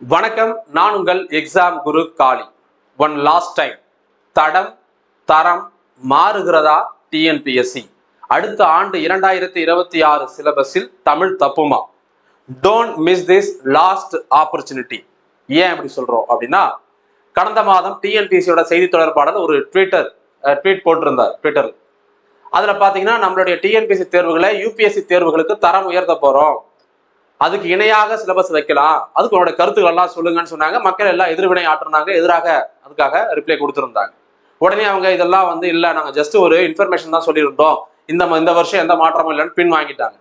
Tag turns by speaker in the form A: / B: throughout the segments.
A: வணக்கம் நான் உங்கள் exam Guru Kali. One last time தடம் தரம் மாறுகிறதா? டிஎன்பிஎஸ்சி அடுத்த ஆண்டு இரண்டாயிரத்தி இருபத்தி ஆறு சிலபஸில் Tamil தப்புமா? Don't miss this last opportunity ஏன் அப்படி சொல்றோம் அப்படின்னா கடந்த மாதம் டிஎன்பிஎஸ்சியோட செய்தி தொடர்பாளர் ஒரு ட்விட்டர் ட்வீட் போட்டிருந்தார் ட்விட்டர் அதில் பார்த்தீங்கன்னா நம்மளுடைய டிஎன்பிஎஸ்சி தேர்வுகளை யூபிஎஸ்சி தேர்வுகளுக்கு தரம் உயர்த்த போகிறோம் அதுக்கு இணையாக சிலபஸ் வைக்கலாம். அதுக்கு உன்னோட கருத்துக்கள் எல்லாம் சொல்லுங்கன்னு சொன்னாங்க. மக்கள் எல்லாம் எதிர்வினை ஆற்றுனாங்க. எதிராக அதுக்காக ரிப்ளை கொடுத்துருந்தாங்க. உடனே அவங்க இதெல்லாம் வந்து இல்லை நாங்கள் ஜஸ்ட் ஒரு இன்ஃபர்மேஷன் தான் சொல்லியிருந்தோம். இந்த இந்த வருஷம் எந்த மாற்றமும் இல்லைன்னு பின் வாங்கிட்டாங்க.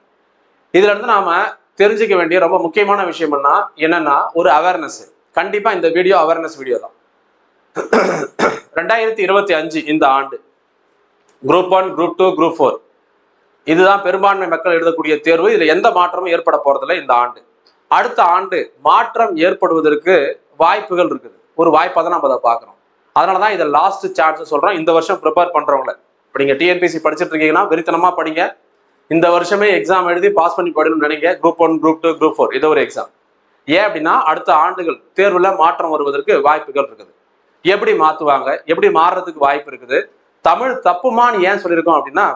A: இதுல இருந்து நாம தெரிஞ்சுக்க வேண்டிய ரொம்ப முக்கியமான விஷயம் என்ன என்னன்னா ஒரு அவேர்னஸ் கண்டிப்பா இந்த வீடியோ அவேர்னஸ் வீடியோ தான். ரெண்டாயிரத்தி இருபத்தி அஞ்சு இந்த ஆண்டு. Group one group two group four இதுதான் பெரும்பான்மை மக்கள் எழுதக்கூடிய தேர்வு. இதுல எந்த மாற்றமும் ஏற்பட போறதில்லை இந்த ஆண்டு. அடுத்த ஆண்டு மாற்றம் ஏற்படுவதற்கு வாய்ப்புகள் இருக்குது. ஒரு வாய்ப்பை தான் நம்ம அதை பார்க்குறோம். அதனால தான் இதை லாஸ்ட் சான்ஸ் சொல்கிறோம் இந்த வருஷம் ப்ரிப்பேர் பண்ணுறவங்கள இப்போ நீங்கள் டிஎன்பிசி படிச்சுட்டு இருக்கீங்கன்னா வெறித்தனமா படிங்க. இந்த வருஷமே எக்ஸாம் எழுதி பாஸ் பண்ணி படிக்கணும்னு நினைங்க. Group one group two group four இது ஒரு எக்ஸாம் ஏன் அப்படின்னா அடுத்த ஆண்டுகள் தேர்வில் மாற்றம் வருவதற்கு வாய்ப்புகள் இருக்குது. எப்படி மாற்றுவாங்க எப்படி மாறுறதுக்கு வாய்ப்பு இருக்குது? தமிழ் தப்புமான்னு ஏன் சொல்லியிருக்கோம் அப்படின்னா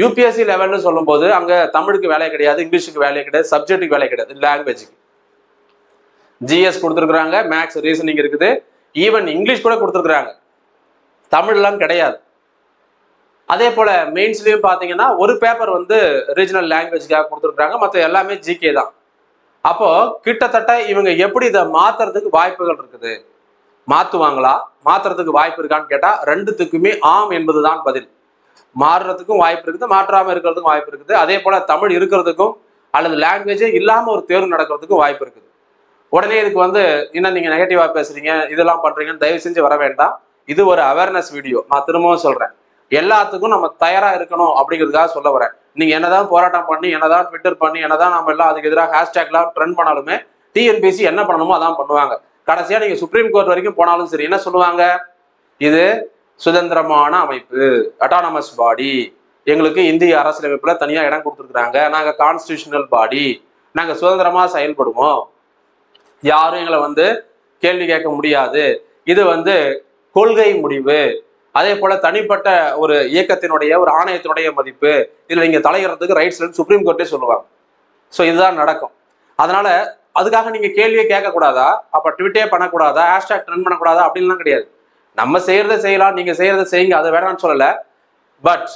A: யூபிஎஸ்சி லெவல்னு சொல்லும்போது அங்க தமிழுக்கு வேலை கிடையாது இங்கிலீஷுக்கு வேலை கிடையாது சப்ஜெக்ட்டுக்கு வேலை கிடையாது லாங்குவேஜுக்கு ஜிஎஸ் கொடுத்துருக்குறாங்க மேக்ஸ் ரீசனிங் இருக்குது. ஈவன் இங்கிலீஷ் கூட கொடுத்துருக்குறாங்க. தமிழ்லாம் கிடையாது. அதே போல மெயின்ஸ்லயும் பாத்தீங்கன்னா ஒரு பேப்பர் வந்து ரீஜனல் லாங்குவேஜ்க்காக கொடுத்துருக்குறாங்க மற்ற எல்லாமே ஜிகே தான். அப்போ கிட்டத்தட்ட இவங்க எப்படி இதை மாத்துறதுக்கு வாய்ப்புகள் இருக்குது? மாத்துவாங்களா? மாத்துறதுக்கு வாய்ப்பு இருக்கான்னு கேட்டா ரெண்டுத்துக்குமே ஆம் என்பதுதான் பதில். மாறுறதுக்கும் வாய்ப்பு இருக்குது மாற்றாம இருக்கிறதுக்கும் வாய்ப்பு இருக்குது. அதே போல தமிழ் இருக்கிறதுக்கும் அல்லது லாங்குவேஜே இல்லாம ஒரு தேர்வு நடக்கிறதுக்கும் வாய்ப்பு இருக்குது. உடனே இதுக்கு வந்து என்ன நீங்க நெகட்டிவா பேசுறீங்க இதெல்லாம் பண்ணுறீங்கன்னு தயவு செஞ்சு வர வேண்டாம். இது ஒரு அவேர்னஸ் வீடியோ நான் திரும்பவும் சொல்றேன். எல்லாத்துக்கும் நம்ம தயாரா இருக்கணும் அப்படிங்கிறதுக்காக சொல்ல வரேன். நீங்க என்னதான் போராட்டம் பண்ணி என்னதான் ட்விட்டர் பண்ணி என்னதான் நம்ம எல்லாம் அதுக்கு எதிராக ஹேஷ்டேக்லாம் ட்ரெண்ட் பண்ணாலுமே டிஎன்பிசி என்ன பண்ணணுமோ அதான் பண்ணுவாங்க. கடைசியா நீங்க சுப்ரீம் கோர்ட் வரைக்கும் போனாலும் சரி என்ன சொல்லுவாங்க? இது சுதந்திரமான அமைப்பு அட்டானமஸ் பாடி எங்களுக்கு இந்திய அரசியலமைப்புல தனியா இடம் கொடுத்துருக்குறாங்க. நாங்க கான்ஸ்டியூஷனல் பாடி நாங்க சுதந்திரமா செயல்படுவோம். யாரும் எங்களை வந்து கேள்வி கேட்க முடியாது. இது வந்து கொள்கை முடிவு. அதே போல தனிப்பட்ட ஒரு இயக்கத்தினுடைய ஒரு ஆணையத்தினுடைய மதிப்பு. இதுல நீங்க தலையிடறதுக்கு ரைட்ஸ் சுப்ரீம் கோர்ட்டே சொல்லுவாங்க. ஸோ இதுதான் நடக்கும். அதனால அதுக்காக நீங்க கேள்வியே கேட்கக்கூடாதா? அப்ப ட்விட்டே பண்ணக்கூடாதா? ஹேஷ்டாக் ட்ரெண்ட் பண்ணக்கூடாதா? அப்படின்லாம் கிடையாது. நம்ம செய்யறத செய்யலாம் நீங்க செய்யறத செய்யுங்க அதை வேணாம்னு சொல்லல. பட்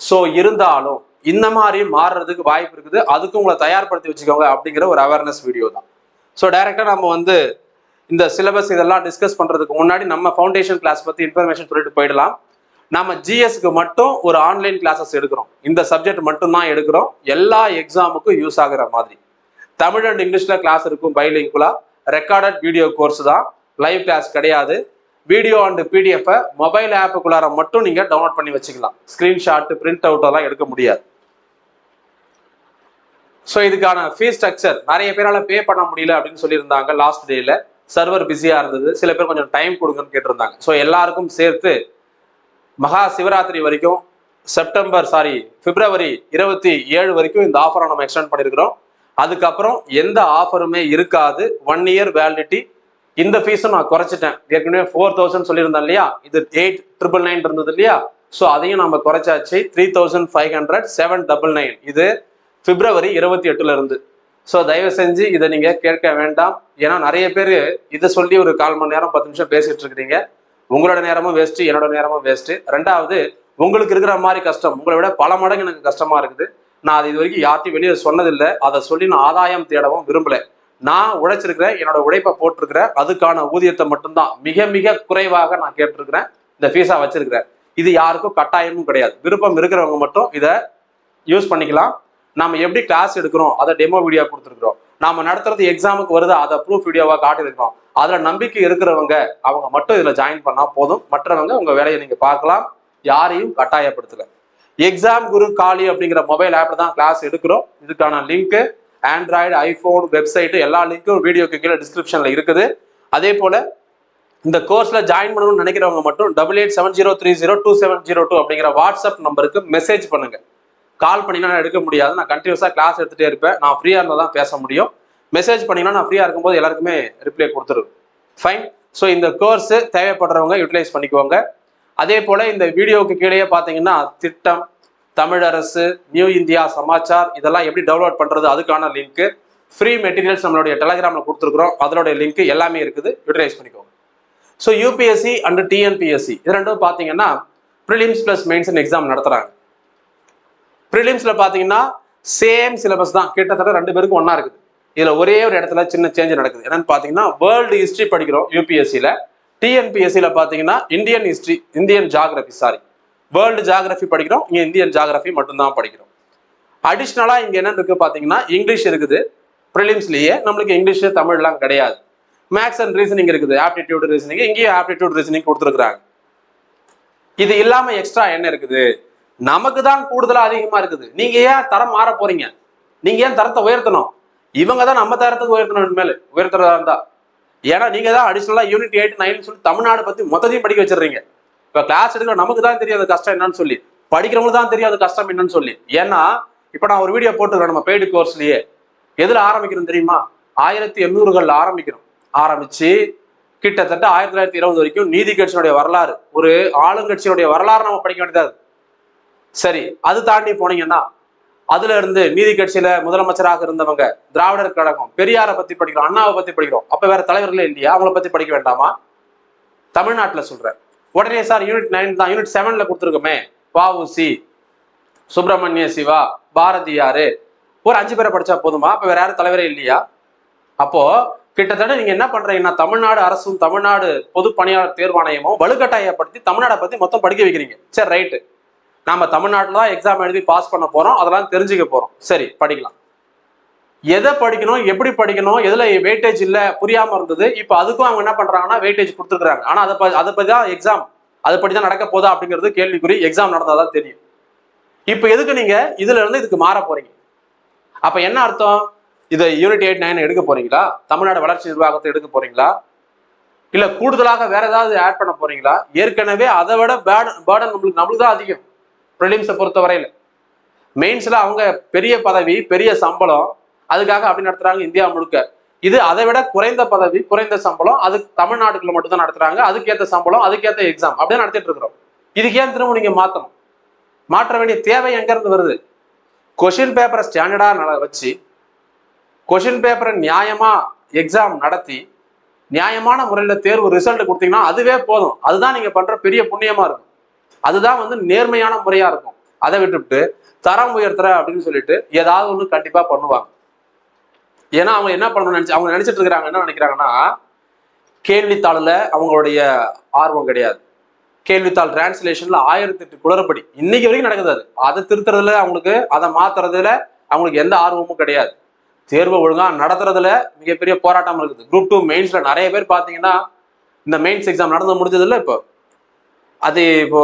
A: ஸோ இருந்தாலும் இந்த மாதிரி மாறுறதுக்கு வாய்ப்பு இருக்குது. அதுக்கு உங்களை தயார்படுத்தி வச்சுக்கோங்க அப்படிங்கிற ஒரு அவேர்னஸ் வீடியோ தான். ஸோ டைரக்டா நம்ம வந்து இந்த சிலபஸ் இதெல்லாம் டிஸ்கஸ் பண்றதுக்கு முன்னாடி நம்ம ஃபவுண்டேஷன் கிளாஸ் பத்தி இன்ஃபர்மேஷன் சொல்லிட்டு போயிடலாம். நம்ம ஜிஎஸ்க்கு மட்டும் ஒரு ஆன்லைன் கிளாஸஸ் எடுக்கிறோம். இந்த சப்ஜெக்ட் மட்டும் தான் எடுக்கிறோம். எல்லா எக்ஸாமுக்கும் யூஸ் ஆகுற மாதிரி. தமிழ் அண்ட் இங்கிலீஷ்ல கிளாஸ் இருக்கும் பைலிங்குலா ரெக்கார்டட் வீடியோ கோர்ஸ் தான். லைவ் கிளாஸ் கிடையாது. வீடியோ அண்டு பிடிஎஃப்பை மொபைல் ஆப்புக்குள்ளார மட்டும் நீங்கள் டவுன்லோட் பண்ணி வச்சுக்கலாம். ஸ்கிரீன்ஷாட் பிரிண்ட் அவுட் எல்லாம் எடுக்க முடியாது. ஸோ இதுக்கான ஃபீஸ் ஸ்ட்ரக்சர் நிறைய பேரால் பே பண்ண முடியல அப்படின்னு சொல்லியிருந்தாங்க லாஸ்ட் டேயில் சர்வர் பிஸியாக இருந்தது. சில பேர் கொஞ்சம் டைம் கொடுங்கன்னு கேட்டிருந்தாங்க. ஸோ எல்லாருக்கும் சேர்த்து மகா சிவராத்திரி வரைக்கும் செப்டம்பர் சாரி பிப்ரவரி இருபத்தி ஏழு வரைக்கும் இந்த ஆஃபரை நம்ம எக்ஸ்டெண்ட் பண்ணியிருக்கிறோம். அதுக்கப்புறம் எந்த ஆஃபருமே இருக்காது. ஒன் இயர் வேலிடிட்டி இந்த ஃபீஸும் நான் குறைச்சிட்டேன். ஏற்கனவே ஃபோர் தௌசண்ட் சொல்லியிருந்தேன் இல்லையா? இது எயிட் ட்ரிபிள் நைன் இருந்தது இல்லையா? ஸோ அதையும் நம்ம குறைச்சாச்சு. Three thousand five hundred seven double nine இது பிப்ரவரி இருபத்தி எட்டுல இருந்து. ஸோ தயவு செஞ்சு இதை நீங்கள் கேட்க வேண்டாம். ஏன்னா நிறைய பேர் இதை சொல்லி ஒரு கால் மணி நேரம் பத்து நிமிஷம் பேசிட்டு இருக்கிறீங்க. உங்களோட நேரமும் வேஸ்ட் என்னோட நேரமும் வேஸ்ட்டு ரெண்டாவது உங்களுக்கு இருக்கிற மாதிரி கஷ்டம். உங்களை விட பல மடங்கு எனக்கு கஷ்டமா இருக்குது. நான் அது இது வரைக்கும் யார்ட்டையும் வெளியே சொன்னதில்லை. அதை சொல்லி நான் ஆதாயம் தேடவும் விரும்பலை. நான் உழைச்சிருக்கிறேன் என்னோட உழைப்பை போட்டிருக்கிறேன் அதுக்கான ஊதியத்தை மட்டும்தான். மிக மிக குறைவாக நான் கேட்டிருக்கிறேன். இந்த ஃபீஸா வச்சிருக்கிறேன் இது யாருக்கும் கட்டாயமும் கிடையாது. விருப்பம் இருக்கிறவங்க மட்டும் இதை யூஸ் பண்ணிக்கலாம். நம்ம எப்படி கிளாஸ் எடுக்கிறோம்? அதை டெமோ வீடியோ கொடுத்துருக்குறோம். நாம நடத்துறது எக்ஸாமுக்கு வருது? அதை ப்ரூஃப் வீடியோவா காட்டியிருக்கோம் அதுல நம்பிக்கை இருக்கிறவங்க அவங்க மட்டும் இதுல ஜாயின் பண்ணா போதும். மற்றவங்க உங்க வேலையை நீங்க பார்க்கலாம். யாரையும் கட்டாயப்படுத்தல. எக்ஸாம் குரு காலி அப்படிங்கிற மொபைல் ஆப்ல தான் கிளாஸ் எடுக்கிறோம். இதுக்கான லிங்க் ஆண்ட்ராய்டு ஐபோன் வெப்சைட்டு எல்லா லிங்க்கும் வீடியோக்கு கீழே டிஸ்கிரிப்ஷனில் இருக்குது. அதே போல் இந்த கோர்ஸில் ஜாயின் பண்ணணும்னு நினைக்கிறவங்க மட்டும் double eight seven zero three zero two seven zero two அப்படிங்கிற வாட்ஸ்அப் நம்பருக்கு மெசேஜ் பண்ணுங்கள் கால் பண்ணினா எடுக்க முடியாது. நான் கண்டினியூஸாக கிளாஸ் எடுத்துகிட்டே இருப்பேன். நான் ஃப்ரீயாக இருந்தால் தான் பேச முடியும். மெசேஜ் பண்ணிங்கன்னா நான் ஃப்ரீயாக இருக்கும்போது எல்லாருக்குமே ரிப்ளை கொடுத்துருவேன் ஃபைன் ஸோ இந்த கோர்ஸு தேவைப்படுறவங்க யூட்டிலைஸ் பண்ணிக்கோங்க. அதே போல் இந்த வீடியோவுக்கு கீழேயே பார்த்தீங்கன்னா திட்டம் தமிழரசு நியூ இந்தியா சமாச்சார் இதெல்லாம் எப்படி டவுன்லோட் பண்ணுறது அதுக்கான லிங்க் ஃப்ரீ மெட்டீரியல்ஸ் நம்மளுடைய டெலகிராமில் கொடுத்துருக்குறோம். அதனுடைய லிங்க் எல்லாமே இருக்குது. யூட்டிலைஸ் பண்ணிக்கோங்க. ஸோ யூபிஎஸ்சி அண்ட் டிஎன்பிஎஸ்சி இது ரெண்டும் பார்த்தீங்கன்னா ப்ரிலிம்ஸ் ப்ளஸ் மெயின்ஸ் எக்ஸாம் நடத்துகிறாங்க ப்ரிலிம்ஸில் பார்த்தீங்கன்னா சேம் சிலபஸ் தான். கிட்டத்தட்ட ரெண்டு பேருக்கும் ஒன்றா இருக்குது. இதில் ஒரே ஒரு இடத்துல சின்ன சேஞ்ச் நடக்குது. என்னென்னு பார்த்தீங்கன்னா வேர்ல்டு ஹிஸ்ட்ரி படிக்கிறோம் யூபிஎஸ்சியில் டிஎன்பிஎஸ்சியில் பார்த்தீங்கன்னா Indian history Indian geography sorry world geography படிக்கிறோம். இங்கே இந்தியன் ஜாகிரபி மட்டும்தான் படிக்கிறோம். அடிஷ்னலாக இங்கே என்ன இருக்குது பார்த்தீங்கன்னா இங்கிலீஷ் இருக்குது. ப்ரிலிம்ஸ்லேயே நம்மளுக்கு இங்கிலீஷு தமிழ்லாம் கிடையாது. மேக்ஸ் அண்ட் ரீசனிங் இருக்குது. ஆப்டிடியூட் ரீசனிங் இங்கேயும் ஆப்டிடியூட் ரீசனிங் கொடுத்துருக்குறாங்க. இது இல்லாமல் எக்ஸ்ட்ரா என்ன இருக்குது? நமக்கு தான் கூடுதலாக அதிகமா இருக்குது. நீங்கள் ஏன் தரம் மாற போறீங்க? நீங்கள் ஏன் தரத்தை உயர்த்தணும்? இவங்க தான் நம்ம தரத்துக்கு உயர்த்தணும் மேல உயர்த்துறதா இருந்தா. ஏன்னா நீங்கள் தான் அடிஷ்னலாக யூனிட் எயிட் நைன் சொல்லி தமிழ்நாடு பற்றி மொத்தத்தையும் படிக்க வச்சிடுறீங்க. இப்ப கிளாஸ் எடுக்கிற நமக்கு தான் தெரியாது அது கஷ்டம் என்னன்னு சொல்லி படிக்கிறவங்களுக்கு தான் தெரியாது கஷ்டம் என்னன்னு சொல்லி. ஏன்னா இப்ப நான் ஒரு வீடியோ போட்டுக்கிறேன் நம்ம பெய்டு கோர்ஸ்லயே எதுல ஆரம்பிக்கிறோம் தெரியுமா? ஆயிரத்தி எண்ணூறுகள்ல ஆரம்பிக்கிறோம். ஆரம்பிச்சு கிட்டத்தட்ட ஆயிரத்தி தொள்ளாயிரத்தி இருபது வரைக்கும் நீதி கட்சியினுடைய வரலாறு ஒரு ஆளுங்கட்சியினுடைய வரலாறு நம்ம படிக்க வேண்டியதா சரி அது தாண்டி போனீங்கன்னா அதுல இருந்து நீதி கட்சியில முதலமைச்சராக இருந்தவங்க திராவிடர் கழகம் பெரியாரை பத்தி படிக்கிறோம் அண்ணாவை பத்தி படிக்கிறோம். அப்ப வேற தலைவர்களே இல்லையா? அவங்கள பத்தி படிக்க வேண்டாமா? தமிழ்நாட்டுல சொல்றேன். உடனே சார் யூனிட் நைன் தான் யூனிட் செவன்ல கொடுத்துருக்கோமே. வஉசி சுப்பிரமணிய சிவா பாரதியாரு. ஒரு அஞ்சு பேரை படிச்சா போதுமா? அப்ப வேற யாரும் தலைவரே இல்லையா? அப்போ கிட்டத்தட்ட நீங்க என்ன பண்றீங்கன்னா தமிழ்நாடு அரசும் தமிழ்நாடு பொது பணியாளர் தேர்வாணையமும் வலுக்கட்டாயப்படுத்தி தமிழ்நாடை பத்தி மொத்தம் படிக்க வைக்கிறீங்க. சரி ரைட்டு நாம தமிழ்நாட்டில் தான் எக்ஸாம் எழுதி பாஸ் பண்ண போறோம். அதெல்லாம் தெரிஞ்சுக்க போறோம். சரி படிக்கலாம். எதை படிக்கணும் எப்படி படிக்கணும் எதுல வெயிட்டேஜ் இல்ல புரியாம இருந்தது. இப்போ அதுக்கும் அவங்க என்ன பண்றாங்கன்னா வெயிட்டேஜ் கொடுத்துருக்காங்க ஆனா அதை ப- அதை பத்தி தான் எக்ஸாம் அதை படி தான் நடக்க போதா அப்படிங்கிறது கேள்விக்குறி எக்ஸாம் நடந்தாதான் தெரியும். இப்போ எதுக்கு நீங்க இதுல இருந்து இதுக்கு மாற போறீங்க? அப்ப என்ன அர்த்தம்? இதை யூனிட் எயிட் நைன் எடுக்க போறீங்களா? தமிழ்நாடு வளர்ச்சி நிர்வாகத்தை எடுக்க போறீங்களா? இல்ல கூடுதலாக வேற ஏதாவது ஆட் பண்ண போறீங்களா? ஏற்கனவே அதை விட பேர்டன் பேர்டன் நம்மளுக்கு நம்மளுக்கு தான் அதிகம். ப்ரிலிம்ஸை பொறுத்த வரையில மெயின்ஸ்ல அவங்க பெரிய பதவி பெரிய சம்பளம் அதுக்காக அப்படி நடத்துறாங்க இந்தியா முழுக்க. இது அதை விட குறைந்த பதவி குறைந்த சம்பளம் அது தமிழ்நாட்டுக்குள்ள மட்டும் தான் நடத்துறாங்க. அதுக்கேத்த சம்பளம் அதுக்கேத்த எக்ஸாம் அப்படியே நடத்திட்டு இருக்கிறோம். இதுக்கு ஏன் திரும்ப நீங்க மாத்தணும்? மாற்ற வேண்டிய தேவை எங்க இருந்து வருது கொஷின் பேப்பரை ஸ்டாண்டர்டா வச்சு கொஷின் பேப்பரை நியாயமா எக்ஸாம் நடத்தி நியாயமான முறையில் தேர்வு ரிசல்ட் கொடுத்தீங்கன்னா அதுவே போதும். அதுதான் நீங்க பண்ற பெரிய புண்ணியமா இருக்கும். அதுதான் வந்து நேர்மையான முறையா இருக்கும். அதை விட்டுவிட்டு தரம் உயர்த்துற அப்படின்னு சொல்லிட்டு ஏதாவது ஒன்று கண்டிப்பா பண்ணுவாங்க. ஏன்னா அவங்க என்ன பண்ணணும்னு நினைச்சு அவங்க நினைச்சிட்டு இருக்கிறாங்க என்ன நினைக்கிறாங்கன்னா கேள்வித்தாளில் அவங்களுடைய ஆர்வம் கிடையாது. கேள்வித்தாள் டிரான்ஸ்லேஷன்ல ஆயிரத்தி எட்டு குளறுபடி. இன்னைக்கு வரைக்கும் நடக்குது அது. அதை திருத்துறதுல அவங்களுக்கு அதை மாத்துறதுல அவங்களுக்கு எந்த ஆர்வமும் கிடையாது. தேர்வு ஒழுங்கா நடத்துறதுல மிகப்பெரிய போராட்டம் இருக்குது. குரூப் டூ மெயின்ஸ்ல நிறைய பேர் பாத்தீங்கன்னா இந்த மெயின்ஸ் எக்ஸாம் நடந்து முடிஞ்சதுல இப்போ. அது இப்போ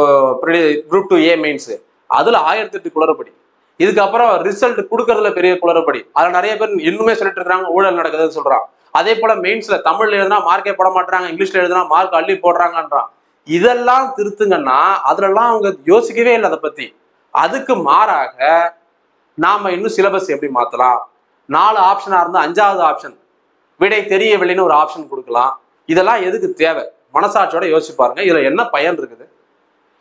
A: குரூப் டூ ஏ மெயின்ஸ் அதுல ஆயிரத்தி எட்டு குளறுபடி. இதுக்கப்புறம் ரிசல்ட் கொடுக்கறதுல பெரிய குளறுபடி. அதுல நிறைய பேர் இன்னுமே சொல்லிட்டு இருக்காங்க ஊழல் நடக்குதுன்னு சொல்றான். அதே போல மெயின்ஸ்ல தமிழ்ல எழுதுனா மார்க்கே போட மாட்டாங்க இங்கிலீஷ்ல எழுதுனா மார்க் அள்ளி போடுறாங்கன்றான். இதெல்லாம் திருத்துங்கன்னா அதுலலாம் அவங்க யோசிக்கவே இல்லை அதை பத்தி. அதுக்கு மாறாக நாம இன்னும் சிலபஸ் எப்படி மாத்தலாம்? நாலு ஆப்ஷனா இருந்தா அஞ்சாவது ஆப்ஷன் விடை தெரியவில்லைன்னு ஒரு ஆப்ஷன் கொடுக்கலாம். இதெல்லாம் எதுக்கு தேவை? மனசாட்சியோட யோசிச்சு பாருங்க. இதுல என்ன பயன் இருக்குது?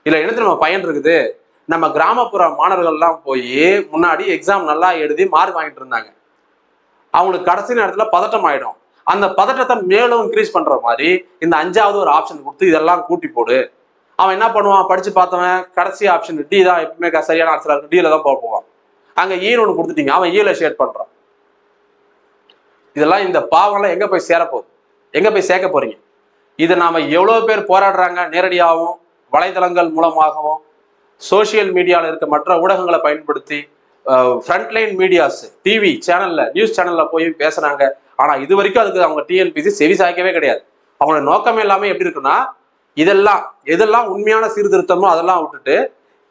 A: இதுல என்ன நம்ம பயன் இருக்குது? நம்ம கிராமப்புற மாணவர்கள்லாம் போய் முன்னாடி எக்ஸாம் நல்லா எழுதி மார்க் வாங்கிட்டு இருந்தாங்க. அவங்களுக்கு கடைசி நேரத்தில் பதட்டம் ஆயிடும். அந்த பதட்டத்தை மேலும் இன்க்ரீஸ் பண்ற மாதிரி இந்த அஞ்சாவது ஒரு ஆப்ஷன் கொடுத்து இதெல்லாம் கூட்டி போடு. அவன் என்ன பண்ணுவான்? படிச்சு பார்த்தவன் கடைசி ஆப்ஷன் டி தான் எப்பவுமே சரியான ஆன்சரா இருக்கும். டில தான் போக போவான். அங்க e ஈன்னு ஒன்று கொடுத்துட்டீங்க. அவன் e ஈல ஷேர் பண்றான். இதெல்லாம் இந்த பாவம்லாம் எங்க போய் சேரப்போகுது? எங்க போய் சேர்க்க போறீங்க? இதை நாம எவ்வளவு பேர் போராடுறாங்க? நேரடியாகவும் வலைதளங்கள் மூலமாகவும் சோஷியல் மீடியாவில் இருக்க மற்ற ஊடகங்களை பயன்படுத்தி ஃப்ரண்ட்லைன் மீடியாஸ் டிவி சேனல்ல நியூஸ் சேனல்ல போய் பேசுறாங்க ஆனா இது வரைக்கும் அதுக்கு அவங்க டிஎன்பிசி செவி சாய்க்கவே கிடையாது. அவங்களோட நோக்கமே எல்லாமே எப்படி இருக்குன்னா இதெல்லாம் எதெல்லாம் உண்மையான சீர்திருத்தமோ அதெல்லாம் விட்டுட்டு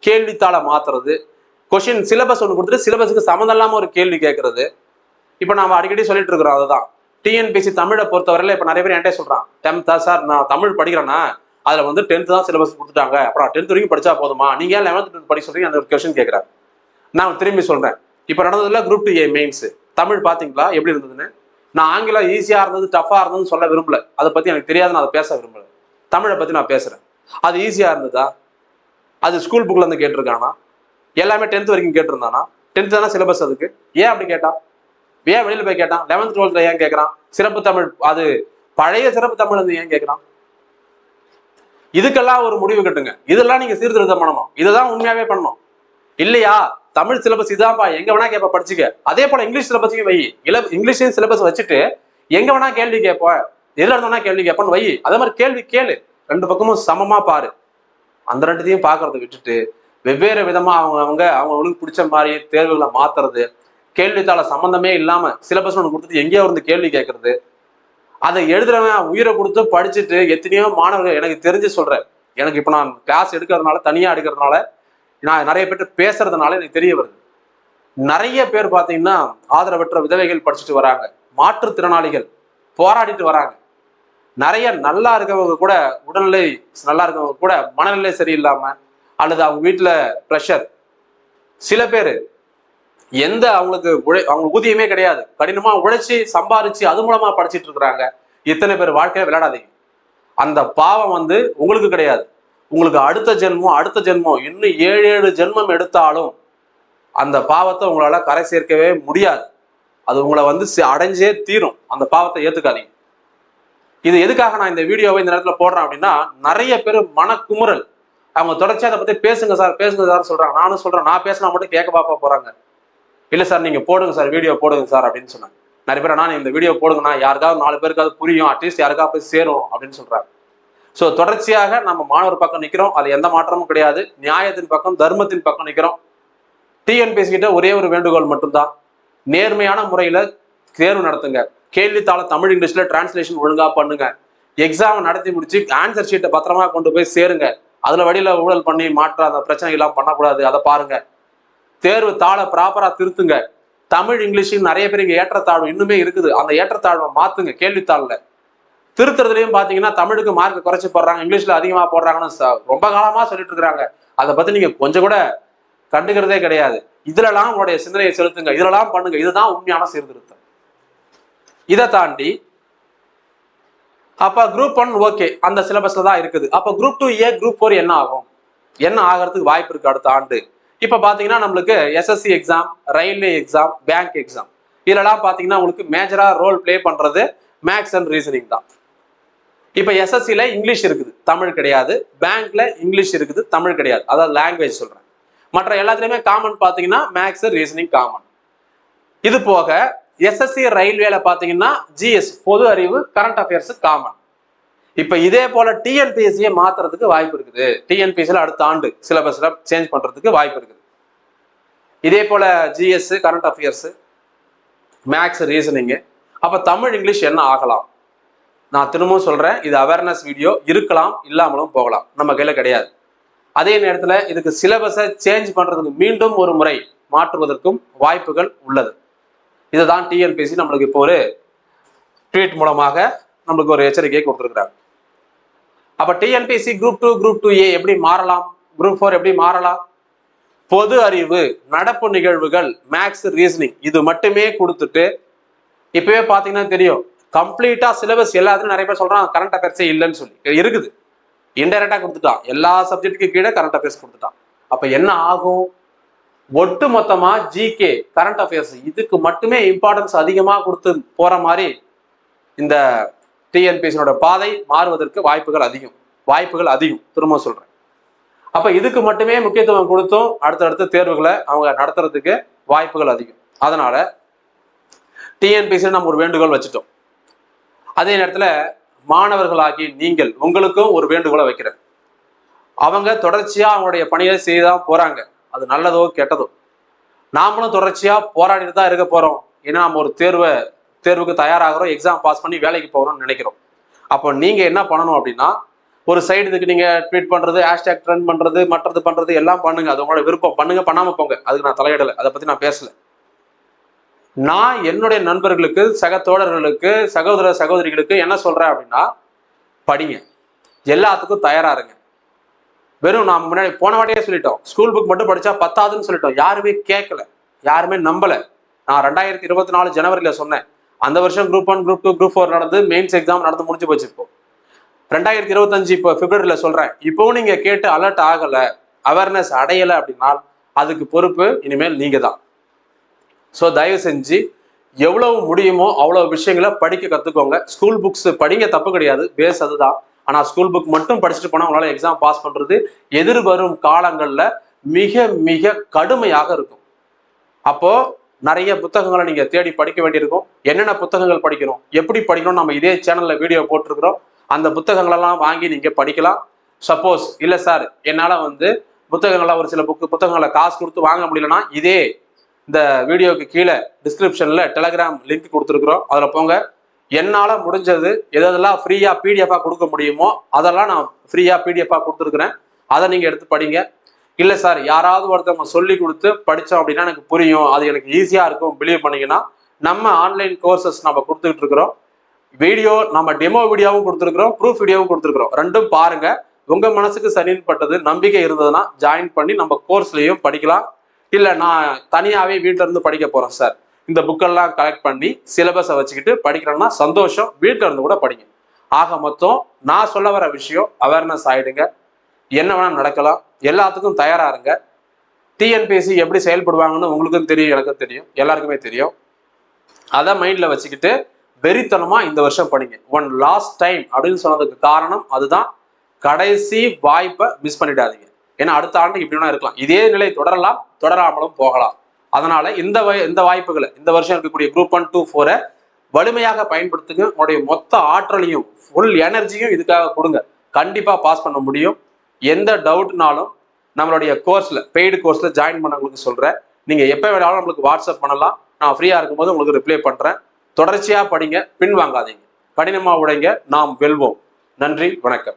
A: கேள்வித்தாளை மாத்துறது. கொஷின் சிலபஸ் ஒன்று கொடுத்துட்டு சிலபஸுக்கு சம்மந்தம் இல்லாமல் ஒரு கேள்வி கேட்கறது இப்போ நாம் அடிக்கடி சொல்லிட்டு இருக்கிறோம் அதுதான். டிஎன்பிசி தமிழை பொறுத்தவரையில இப்போ நிறைய பேர் என்கிட்ட சொல்றான் டென்த்தா சார் நான் தமிழ் படிக்கிறேன்னா அதுல வந்து டென்த் தான் சிலபஸ் கொடுத்துட்டாங்க. அப்புறம் டென்த் வரைக்கும் படிச்சா போதுமா? நீங்க ஏன் லெவன்த் படிக்க சொல்றீங்க? அந்த ஒரு கொஸ்டின் கேட்கறாங்க நான் திரும்பி சொல்றேன். இப்போ நடந்ததுல group two A mains Tamil பாத்தீங்களா? எப்படி இருந்ததுன்னு? நான் ஆங்கிலம் ஈஸியா இருந்தது டஃபா இருந்ததுன்னு சொல்ல விரும்பல. அதை பத்தி எனக்கு தெரியாது நான் அதை பேச விரும்பல. தமிழை பத்தி நான் பேசுறேன். அது ஈஸியா இருந்ததா? அது ஸ்கூல் புக்ல இருந்து கேட்டிருக்கானா? எல்லாமே டென்த் வரைக்கும் கேட்டிருந்தானா? டென்த் தானே சிலபஸ் அதுக்கு? ஏன் அப்படி கேட்டான்? ஏன் வெளியில போய் கேட்டான்? லெவன்த் டுவெல்த்ல ஏன் கேட்கறான் சிறப்பு தமிழ் அது பழைய சிறப்பு தமிழ் வந்து ஏன் கேட்கறான் இதுக்கெல்லாம் ஒரு முடிவு கட்டுங்க. இதெல்லாம் நீங்க சீர்திருத்தம் பண்ணணும் இதைதான் உண்மையாவே பண்ணணும். இல்லையா? தமிழ் சிலபஸ் இதான்ப்பா எங்க வேணா கேட்ப படிச்சுக்க. அதே போல இங்கிலீஷ் சிலபஸையும் வை. இல இங்கிலீஷையும் சிலபஸ் வச்சுட்டு எங்க வேணா கேள்வி கேட்போம் எதுல இருந்தோம்னா கேள்வி கேட்போன்னு வை. அதே மாதிரி கேள்வி கேளு. ரெண்டு பக்கமும் சமமா பாரு. அந்த ரெண்டுத்தையும் பாக்குறத விட்டுட்டு வெவ்வேறு விதமா அவங்க அவங்க அவங்களுக்கு பிடிச்ச மாதிரி தேர்வுகளை மாத்துறது கேள்வித்தாள சம்பந்தமே இல்லாம சிலபஸ் ஒன்று கொடுத்துட்டு எங்கேயோ இருந்து கேள்வி கேட்கறது அதை எழுதுறவன் உயிரை கொடுத்து படிச்சுட்டு எத்தனையோ மாணவர்கள் எனக்கு தெரிஞ்சு சொல்றேன். எனக்கு இப்போ நான் கிளாஸ் எடுக்கிறதுனால தனியாக எடுக்கிறதுனால நான் நிறைய பேர் பேசுறதுனால எனக்கு தெரிய வருது. நிறைய பேர் பார்த்தீங்கன்னா ஆதரவற்ற விதவைகள் படிச்சுட்டு வராங்க. மாற்றுத்திறனாளிகள் போராடிட்டு வராங்க. நிறைய நல்லா இருக்கவங்க கூட உடல்நிலை நல்லா இருக்கவங்க கூட மனநிலை சரியில்லாம அல்லது அவங்க வீட்டில் ப்ரெஷர் சில பேர் எந்த அவங்களுக்கு உழை அவங்களுக்கு ஊதியமே கிடையாது. கடினமா உழைச்சி சம்பாரிச்சு அது மூலமா படிச்சிட்டு இருக்கிறாங்க. இத்தனை பேர் வாழ்க்கையில விளையாடாதீங்க. அந்த பாவம் வந்து உங்களுக்கு கிடையாது. உங்களுக்கு அடுத்த ஜென்மம் அடுத்த ஜென்மம் இன்னும் ஏழு ஏழு ஜென்மம் எடுத்தாலும் அந்த பாவத்தை உங்களால கரை சேர்க்கவே முடியாது. அது உங்களை வந்து அடைஞ்சே தீரும். அந்த பாவத்தை ஏத்துக்காதீங்க. இது எதுக்காக நான் இந்த வீடியோவை இந்த நேரத்தில் போடுறேன் அப்படின்னா நிறைய பேர் மனக்குமுறல். அவங்க தொடர்ச்சியாக அதை பத்தி பேசுங்க சார் பேசுங்க சார் சொல்றாங்க. நானும் சொல்றேன். நான் பேசினா மட்டும் கேட்க பாப்பா போறாங்க. இல்லை சார் நீங்கள் போடுங்க சார் வீடியோ போடுங்க சார் அப்படின்னு சொன்னாங்க. நிறைய பேர் ஆனால் இந்த வீடியோ போடுங்கண்ணா யாருக்காவது நாலு பேருக்காவது புரியும். அட்லீஸ்ட் யாருக்காவது போய் சேரும் அப்படின்னு சொல்கிறாங்க ஸோ தொடர்ச்சியாக நம்ம மாணவர் பக்கம் நிற்கிறோம் அது எந்த மாற்றமும் கிடையாது. நியாயத்தின் பக்கம் தர்மத்தின் பக்கம் நிற்கிறோம் டிஎன்பிஎஸ்சி கிட்ட ஒரே ஒரு வேண்டுகோள் மட்டும்தான். நேர்மையான முறையில் தேர்வு நடத்துங்க. கேள்வித்தாள தமிழ் இங்கிலீஷில் டிரான்ஸ்லேஷன் ஒழுங்காக பண்ணுங்க. எக்ஸாம் நடத்தி முடிச்சு ஆன்சர் ஷீட்டை பத்திரமா கொண்டு போய் சேருங்க. அதில் வழியில் ஊழல் பண்ணி மாற்ற அந்த பிரச்சனைகள்லாம் பண்ணக்கூடாது. அதை பாருங்கள் தேர்வு தாளை ப்ராப்பரா திருத்துங்க. தமிழ் இங்கிலீஷும் நிறைய பேர் இங்க ஏற்றத்தாழ்வு இன்னுமே இருக்குது. அந்த ஏற்றத்தாழ்வை மாத்துங்க கேள்வித்தாள்ல. திருத்துறதுலயும் பாத்தீங்கன்னா தமிழுக்கு மார்க் குறைச்சு போடுறாங்க இங்கிலீஷ்ல அதிகமா போடுறாங்கன்னு ரொம்ப காலமா சொல்லிட்டு இருக்கிறாங்க. அதை பத்தி நீங்க கொஞ்சம் கூட கண்டுக்கிறதே கிடையாது. இதுலலாம் உங்களுடைய சிந்தனையை செலுத்துங்க. இதுலலாம் பண்ணுங்க. இதுதான் உண்மையான சீர்திருத்தம். இதை தாண்டி அப்ப குரூப் ஒன் ஓகே அந்த சிலபஸ்ல தான் இருக்குது. அப்ப group two A group four என்ன ஆகும்? என்ன ஆகிறதுக்கு வாய்ப்பு இருக்கு அடுத்த ஆண்டு? இப்ப பாத்தீங்கன்னா நம்மளுக்கு SSC exam railway exam bank exam இதெல்லாம் பாத்தீங்கன்னா உங்களுக்கு மேஜரா ரோல் ப்ளே பண்றது மேக்ஸ் அண்ட் ரீசனிங் தான். இப்ப எஸ்எஸ்சியில் இங்கிலீஷ் இருக்குது தமிழ் கிடையாது. பேங்க்ல இங்கிலீஷ் இருக்குது தமிழ் கிடையாது. அதாவது லாங்குவேஜ் சொல்றேன். மற்ற எல்லாத்துலயுமே காமன் பாத்தீங்கன்னா மேக்ஸ் ரீசனிங் காமன் இது போக எஸ்எஸ்சி ரயில்வேல பாத்தீங்கன்னா ஜிஎஸ் பொது அறிவு கரண்ட் அஃபேர்ஸ் காமன் இப்ப இதே போல டிஎன்பிஎஸ்சியை மாத்துறதுக்கு வாய்ப்பு இருக்குது. டிஎன்பிஎஸ்சியில் அடுத்த ஆண்டு சிலபஸ்ல சேஞ்ச் பண்றதுக்கு வாய்ப்பு இருக்குது. இதே போல GS current affairs maths reasoning அப்ப தமிழ் இங்கிலீஷ் என்ன ஆகலாம்? நான் திரும்பவும் சொல்றேன் இது அவேர்னஸ் வீடியோ இருக்கலாம் இல்லாமலும் போகலாம். நம்ம கையில கிடையாது. அதே நேரத்துல இதுக்கு சிலபஸை சேஞ்ச் பண்றதுக்கு மீண்டும் ஒரு முறை மாற்றுவதற்கும் வாய்ப்புகள் உள்ளது. இதுதான் டிஎன்பிசி நம்மளுக்கு இப்போ ஒரு ட்வீட் மூலமாக நம்மளுக்கு ஒரு எச்சரிக்கையை கொடுத்துருக்குறாங்க. அப்ப TNPC group two group two A எப்படி மாறலாம்? குரூப் ஃபோர் எப்படி மாறலாம்? பொது அறிவு நடப்பு நிகழ்வுகள் மேக்ஸ் ரீசனிங் இது மட்டுமே கொடுத்துட்டு இப்பவே பாத்தீங்கன்னா தெரியும். கம்ப்ளீட்டா சிலபஸ் எல்லாத்துலயும் நிறைய பேர் சொல்றாங்க கரண்ட் அஃபேர்ஸே இல்லைன்னு சொல்லி. இருக்குது. இன்டெரக்டா கொடுத்துட்டான். எல்லா சப்ஜெக்ட்டுக்கு கீழே கரண்ட் அஃபேர்ஸ் கொடுத்துட்டான். அப்ப என்ன ஆகும்? ஒட்டு மொத்தமா ஜிகே கரண்ட் அஃபேர்ஸ் இதுக்கு மட்டுமே இம்பார்ட்டன்ஸ் அதிகமா கொடுத்து போற மாதிரி இந்த டிஎன்பிஎஸ்சியோட பாதை மாறுவதற்கு வாய்ப்புகள் அதிகம். வாய்ப்புகள் அதிகம். திரும்ப சொல்றேன். அப்ப இதுக்கு மட்டுமே முக்கியத்துவம் கொடுத்தும் அடுத்தடுத்த தேர்வுகளை அவங்க நடத்துறதுக்கு வாய்ப்புகள் அதிகம். அதனால டிஎன்பிஎஸ்சி நம்ம ஒரு வேண்டுகோள் வச்சுட்டோம். அதே நேரத்துல மாணவர்களாகி நீங்கள் உங்களுக்கும் ஒரு வேண்டுகோளை வைக்கிறேன். அவங்க தொடர்ச்சியா அவங்களுடைய பணியை செய்யதான் போறாங்க. அது நல்லதோ கெட்டதோ. நாமளும் தொடர்ச்சியா போராடிட்டு தான் இருக்க போறோம். ஏன்னா நம்ம ஒரு தேர்வை தேர்வுக்கு தயாராகிறோம் எக்ஸாம் பாஸ் பண்ணி வேலைக்கு போகிறோம்னு நினைக்கிறோம். அப்போ நீங்கள் என்ன பண்ணணும் அப்படின்னா ஒரு சைடு இதுக்கு நீங்கள் ட்வீட் பண்ணுறது ஹேஷ்டேக் ட்ரெண்ட் பண்ணுறது மற்றது பண்ணுறது எல்லாம் பண்ணுங்க. அது உங்களோட விருப்பம். பண்ணுங்க பண்ணாமல் போங்க. அதுக்கு நான் தலையிடலை. அதை பற்றி நான் பேசலை. நான் என்னுடைய நண்பர்களுக்கு சக தோழர்களுக்கு சகோதர சகோதரிகளுக்கு என்ன சொல்கிறேன் அப்படின்னா படிங்க. எல்லாத்துக்கும் தயாராக இருங்க. வெறும் நான் முன்னாடி போன வாட்டியே சொல்லிட்டோம். ஸ்கூல் புக் மட்டும் படித்தா பத்தாதுன்னு சொல்லிட்டோம். யாருமே கேட்கல யாருமே நம்பலை. நான் ரெண்டாயிரத்தி இருபத்தி நாலு ஜனவரியில் சொன்னேன். அந்த வருஷம் group one group two group four நடந்து மெயின்ஸ் எக்ஸாம் நடந்து முடிஞ்சு போச்சு இப்போ. ரெண்டாயிரத்தி இருபத்தஞ்சு இப்போ பிப்ரவரியில் சொல்கிறேன் இப்போவும் நீங்கள் கேட்டு அலர்ட் ஆகலை அவேர்னஸ் அடையலை அப்படின்னா அதுக்கு பொறுப்பு இனிமேல் நீங்கள் தான் ஸோ தயவு செஞ்சு எவ்வளவு முடியுமோ அவ்வளோ விஷயங்களை படிக்க கற்றுக்கோங்க ஸ்கூல் புக்ஸ் படிங்க தப்பு கிடையாது பேஸ் அதுதான். ஆனால் ஸ்கூல் புக் மட்டும் படிச்சுட்டு போனால் உங்களால் எக்ஸாம் பாஸ் பண்ணுறது எதிர்வரும் காலங்களில் மிக மிக கடுமையாக இருக்கும். அப்போது நிறைய புத்தகங்களை நீங்க தேடி படிக்க வேண்டியிருக்கும். என்னென்ன புத்தகங்கள் படிக்கணும்? எப்படி படிக்கணும் நம்ம இதே சேனல்ல வீடியோ போட்டிருக்கிறோம். அந்த புத்தகங்களெல்லாம் வாங்கி நீங்க படிக்கலாம். சப்போஸ் இல்ல சார் என்னால வந்து புத்தகங்களை ஒரு சில புக்கு புத்தகங்களை காசு கொடுத்து வாங்க முடியலன்னா இதே இந்த வீடியோவுக்கு கீழே டிஸ்கிரிப்ஷன்ல டெலகிராம் லிங்க் கொடுத்துருக்குறோம். அதில் போங்க. என்னால் முடிஞ்சது எதெல்லாம் ஃப்ரீயாக பிடிஎஃபாக கொடுக்க முடியுமோ அதெல்லாம் நான் ஃப்ரீயாக பிடிஎஃபாக கொடுத்துருக்குறேன். அதை நீங்கள் எடுத்து படிங்க. இல்லை சார் யாராவது ஒருத்தவங்க சொல்லி கொடுத்து படித்தோம் அப்படின்னா எனக்கு புரியும். அது எனக்கு ஈஸியாக இருக்கும். பிலீவ் பண்ணிங்கன்னா நம்ம ஆன்லைன் கோர்சஸ் நம்ம கொடுத்துக்கிட்டு இருக்கிறோம். வீடியோ நம்ம டெமோ வீடியோவும் கொடுத்துருக்குறோம் ப்ரூஃப் வீடியோவும் கொடுத்துருக்குறோம். ரெண்டும் பாருங்க. உங்க மனசுக்கு சரின்னு பட்டது நம்பிக்கை இருந்ததுன்னா ஜாயின் பண்ணி நம்ம கோர்ஸ்லையும் படிக்கலாம். இல்லை நான் தனியாகவே வீட்ல இருந்து படிக்க போறேன் சார். இந்த புக்கெல்லாம் கலெக்ட் பண்ணி சிலபஸை வச்சுக்கிட்டு படிக்கிறேன்னா சந்தோஷம். வீட்ல இருந்து கூட படிங்க. ஆக மொத்தம் நான் சொல்ல வர விஷயம் அவேர்னஸ் ஆயிடுங்க. என்ன வேணால் நடக்கலாம். எல்லாத்துக்கும் தயாராக இருங்க. டிஎன்பிஎஸ்சி எப்படி செயல்படுவாங்கன்னு உங்களுக்கும் தெரியும் எனக்கும் தெரியும். எல்லாருக்குமே தெரியும். அதை மைண்டில் வச்சுக்கிட்டு வெறித்தனமாக இந்த வருஷம் படிங்க. ஒன் லாஸ்ட் டைம் அப்படின்னு சொன்னதுக்கு காரணம் அதுதான். கடைசி வாய்ப்பை மிஸ் பண்ணிடாதீங்க. ஏன்னா அடுத்த ஆண்டு இப்படி வேணா இருக்கலாம். இதே நிலை தொடரலாம் தொடராமலும் போகலாம். அதனால இந்த இந்த வாய்ப்புகளை இந்த வருஷம் இருக்கக்கூடிய குரூப் ஒன் டூ ஃபோரை வலிமையாக பயன்படுத்துங்க. உங்களுடைய மொத்த ஆற்றலையும் ஃபுல் எனர்ஜியும் இதுக்காக கொடுங்க. கண்டிப்பாக பாஸ் பண்ண முடியும். எந்த டவுட்னாலும் நம்மளுடைய கோர்ஸில் பெய்டு கோர்ஸில் ஜாயின் பண்ணவங்களுக்கு சொல்றேன். நீங்கள் எப்போ வேணாலும் நம்மளுக்கு வாட்ஸ்அப் பண்ணலாம். நான் ஃப்ரீயா இருக்கும்போது உங்களுக்கு ரிப்ளை பண்றேன். தொடர்ச்சியா படிங்க பின் வாங்காதீங்க கடினமா உடைங்க நாம் வெல்வோம். நன்றி வணக்கம்.